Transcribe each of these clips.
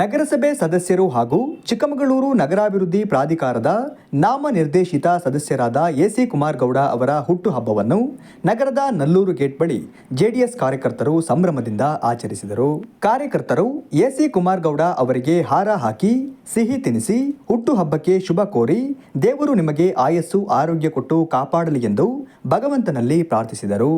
ನಗರಸಭೆ ಸದಸ್ಯರು ಹಾಗೂ ಚಿಕ್ಕಮಗಳೂರು ನಗರಾಭಿವೃದ್ಧಿ ಪ್ರಾಧಿಕಾರದ ನಾಮನಿರ್ದೇಶಿತ ಸದಸ್ಯರಾದ ಎಸಿ ಕುಮಾರ್ ಗೌಡ ಅವರ ಹುಟ್ಟುಹಬ್ಬವನ್ನು ನಗರದ ನಲ್ಲೂರು ಗೇಟ್ ಬಳಿ ಜೆಡಿಎಸ್ ಕಾರ್ಯಕರ್ತರು ಸಂಭ್ರಮದಿಂದ ಆಚರಿಸಿದರು. ಕಾರ್ಯಕರ್ತರು ಎಸಿ ಕುಮಾರ್ ಗೌಡ ಅವರಿಗೆ ಹಾರ ಹಾಕಿ, ಸಿಹಿ ತಿನಿಸಿ, ಹುಟ್ಟುಹಬ್ಬಕ್ಕೆ ಶುಭ ಕೋರಿ ದೇವರು ನಿಮಗೆ ಆಯಸ್ಸು, ಆರೋಗ್ಯ ಕೊಟ್ಟು ಕಾಪಾಡಲಿ ಎಂದು ಭಗವಂತನಲ್ಲಿ ಪ್ರಾರ್ಥಿಸಿದರು.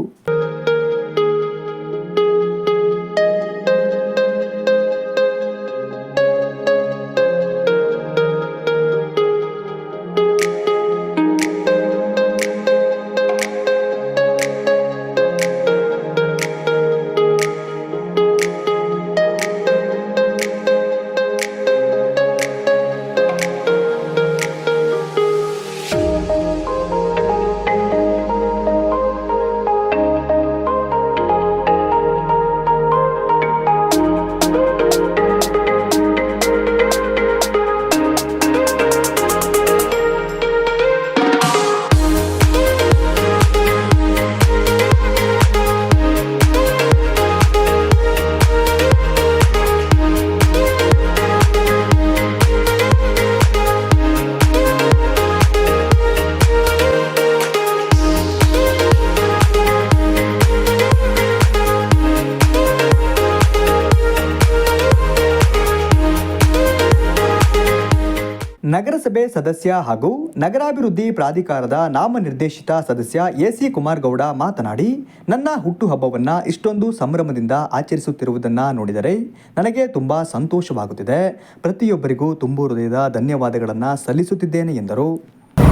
ನಗರಸಭೆ ಸದಸ್ಯ ಹಾಗೂ ನಗರಾಭಿವೃದ್ಧಿ ಪ್ರಾಧಿಕಾರದ ನಾಮನಿರ್ದೇಶಿತ ಸದಸ್ಯ ಎಸಿ ಕುಮಾರ್ ಗೌಡ ಮಾತನಾಡಿ, ನನ್ನ ಹುಟ್ಟುಹಬ್ಬವನ್ನ ಇಷ್ಟೊಂದು ಸಂಭ್ರಮದಿಂದ ಆಚರಿಸುತ್ತಿರುವುದನ್ನು ನೋಡಿದರೆ ನನಗೆ ತುಂಬ ಸಂತೋಷವಾಗುತ್ತಿದೆ. ಪ್ರತಿಯೊಬ್ಬರಿಗೂ ತುಂಬು ಹೃದಯದ ಧನ್ಯವಾದಗಳನ್ನು ಸಲ್ಲಿಸುತ್ತಿದ್ದೇನೆ ಎಂದರು.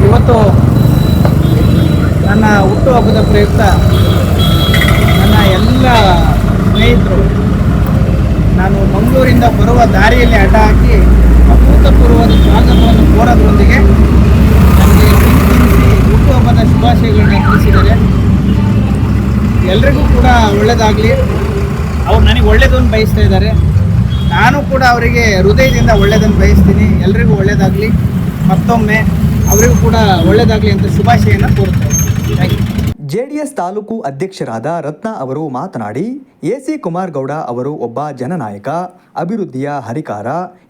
ಇವತ್ತು ನನ್ನ ಹುಟ್ಟುಹಬ್ಬದ ಪ್ರಯುಕ್ತ ನನ್ನ ಎಲ್ಲ ಸ್ನೇಹಿತರು, ನಾನು ಮಂಗಳೂರಿಂದ ಬರುವ ದಾರಿಯಲ್ಲಿ ಅಡ್ಡ ಹಾಕಿ ಅಭೂತಪೂರ್ವವಾದ ಸ್ವಾಗತವನ್ನು ಕೋರೋದ್ರೊಂದಿಗೆ ನಮಗೆ ಹುಟ್ಟುಹಬ್ಬದ ಶುಭಾಶಯಗಳನ್ನ ತಿಳಿಸಿದ್ದಾರೆ ಎಲ್ರಿಗೂ ಕೂಡ ಒಳ್ಳೆಯದಾಗಲಿ ಅವ್ರು ನನಗೆ ಒಳ್ಳೆಯದನ್ನು ಬಯಸ್ತಾ ಇದ್ದಾರೆ. ನಾನು ಕೂಡ ಅವರಿಗೆ ಹೃದಯದಿಂದ ಒಳ್ಳೆಯದನ್ನು ಬಯಸ್ತೀನಿ. ಎಲ್ರಿಗೂ ಒಳ್ಳೆಯದಾಗಲಿ ಮತ್ತೊಮ್ಮೆ ಅವರಿಗೂ ಕೂಡ ಒಳ್ಳೆಯದಾಗಲಿ ಅಂತ ಶುಭಾಶಯನ ಜೆ ಯು ಜೆಡಿಎಸ್ ತಾಲೂಕು ಅಧ್ಯಕ್ಷರಾದ ರತ್ನ ಅವರು ಮಾತನಾಡಿ ಎಸಿ ಕುಮಾರ್ ಗೌಡ ಅವರು ಒಬ್ಬ ಜನನಾಯಕ. ಅಭಿವೃದ್ಧಿಯ ಹರಿಕಾರ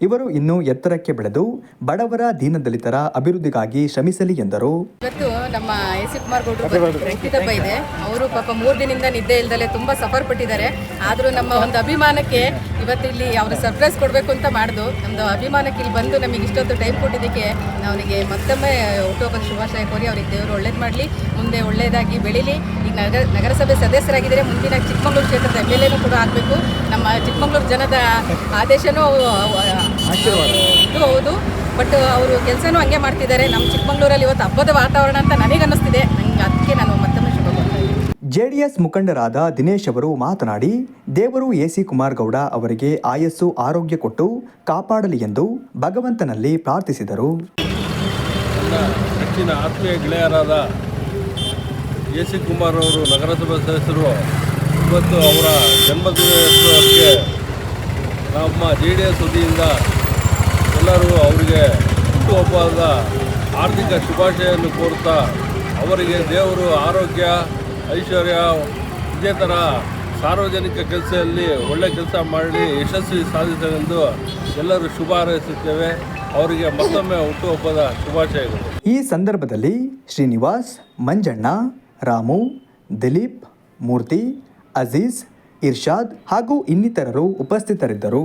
ಇವರು ಇನ್ನೂ ಎತ್ತರಕ್ಕೆ ಬೆಳೆದು ಬಡವರ ದೀನದಲಿತರ ಅಭಿವೃದ್ಧಿಗಾಗಿ ಶ್ರಮಿಸಲಿ ಎಂದರು. ಇವತ್ತು ನಮ್ಮ ಎಸ್ ಕುಮಾರ್ ಗೌಡ್ರು ರಕ್ತಿದಬ್ಬ ಇದೆ. ಅವರು ಪಾಪ ಮೂರು ದಿನದಿಂದ ನಿದ್ದೆ ಇಲ್ದಲೆ ತುಂಬಾ ಸಫರ್ ಪಟ್ಟಿದ್ದಾರೆ. ಆದರೂ ನಮ್ಮ ಒಂದು ಅಭಿಮಾನಕ್ಕೆ ಇವತ್ತು ಇಲ್ಲಿ ಅವರು ಸರ್ಪ್ರೈಸ್ ಕೊಡಬೇಕು ಅಂತ ಮಾಡ್ದು ನಮ್ಮದು ಅಭಿಮಾನಕ್ಕೆ ಇಲ್ಲಿ ಬಂದು ನಮಗೆ ಇಷ್ಟೊತ್ತು ಟೈಮ್ ಕೊಟ್ಟಿದ್ದಕ್ಕೆ ಅವನಿಗೆ ಮತ್ತೊಮ್ಮೆ ಹುಟ್ಟುಹಬ್ಬದ ಶುಭಾಶಯ ಕೋರಿ ಅವ್ರಿಗೆ ದೇವರು ಒಳ್ಳೇದು ಮಾಡಲಿ ಮುಂದೆ ಒಳ್ಳೆಯದಾಗಿ ಬೆಳೀಲಿ. ಈಗ ನಗರ ನಗರಸಭೆ ಸದಸ್ಯರಾಗಿದ್ದರೆ ಮುಂದಿನ ಚಿಕ್ಕಮಗಳೂರು ಕ್ಷೇತ್ರದ ಎಂ ಎಲ್ ಎನೂ ಕೂಡ ಆಗಬೇಕು. ನಮ್ಮ ಚಿಕ್ಕಮಗಳೂರು ಜನದ ಆದೇಶನೂ ಇದು ಹೌದು. ಬಟ್ ಅವರು ಕೆಲಸನೂ ಹಂಗೆ ಮಾಡ್ತಿದ್ದಾರೆ. ನಮ್ಮ ಚಿಕ್ಕಮಂಗ್ಳೂರಲ್ಲಿ ಇವತ್ತು ಹಬ್ಬದ ವಾತಾವರಣ ಅಂತ ನನಗೆ ಅನ್ನಿಸ್ತಿದೆ ನಂಗೆ ಅದಕ್ಕೆ ನಾನು ಮತ್ತೊಮ್ಮೆ ಶುಭ. ಜೆಡಿಎಸ್ ಮುಖಂಡರಾದ ದಿನೇಶ್ ಅವರು ಮಾತನಾಡಿ ದೇವರು ಎಸಿ ಕುಮಾರ್ ಗೌಡ ಅವರಿಗೆ ಆಯಸ್ಸು ಆರೋಗ್ಯ ಕೊಟ್ಟು ಕಾಪಾಡಲಿ ಎಂದು ಭಗವಂತನಲ್ಲಿ ಪ್ರಾರ್ಥಿಸಿದರು. ಹೆಚ್ಚಿನ ಆತ್ಮೀಯ ಗೆಳೆಯರಾದ ಎ ಸಿ ಕುಮಾರ್ ಅವರು ನಗರಸಭಾ ಸದಸ್ಯರು ಇವತ್ತು ಅವರ ಜನ್ಮದಿನೋತ್ಸವಕ್ಕೆ ನಮ್ಮ ಜಿ ಡಿ ಎಸ್ ವತಿಯಿಂದ ಎಲ್ಲರೂ ಅವರಿಗೆ ಹುಟ್ಟುಹಬ್ಬದ ಆರ್ಥಿಕ ಶುಭಾಶಯನ್ನು ಕೋರುತ್ತಾ ಅವರಿಗೆ ದೇವರು ಆರೋಗ್ಯ, ಐಶ್ವರ್ಯ ಇದೇ ಥರ ಸಾರ್ವಜನಿಕ ಕೆಲಸದಲ್ಲಿ ಒಳ್ಳೆ ಕೆಲಸ ಮಾಡಿ ಯಶಸ್ವಿ ಸಾಧಿಸಲೆಂದು ಎಲ್ಲರೂ ಶುಭ ಹಾರೈಸುತ್ತೇವೆ. ಅವರಿಗೆ ಮತ್ತೊಮ್ಮೆ ಹುಟ್ಟುಹಬ್ಬದ ಶುಭಾಶಯಗಳು. ಈ ಸಂದರ್ಭದಲ್ಲಿ ಶ್ರೀನಿವಾಸ್ ಮಂಜಣ್ಣ, ರಾಮು, ದಿಲೀಪ್, ಮೂರ್ತಿ, ಅಜೀಜ್ ಇರ್ಷಾದ್ ಹಾಗೂ ಇನ್ನಿತರರು ಉಪಸ್ಥಿತರಿದ್ದರು.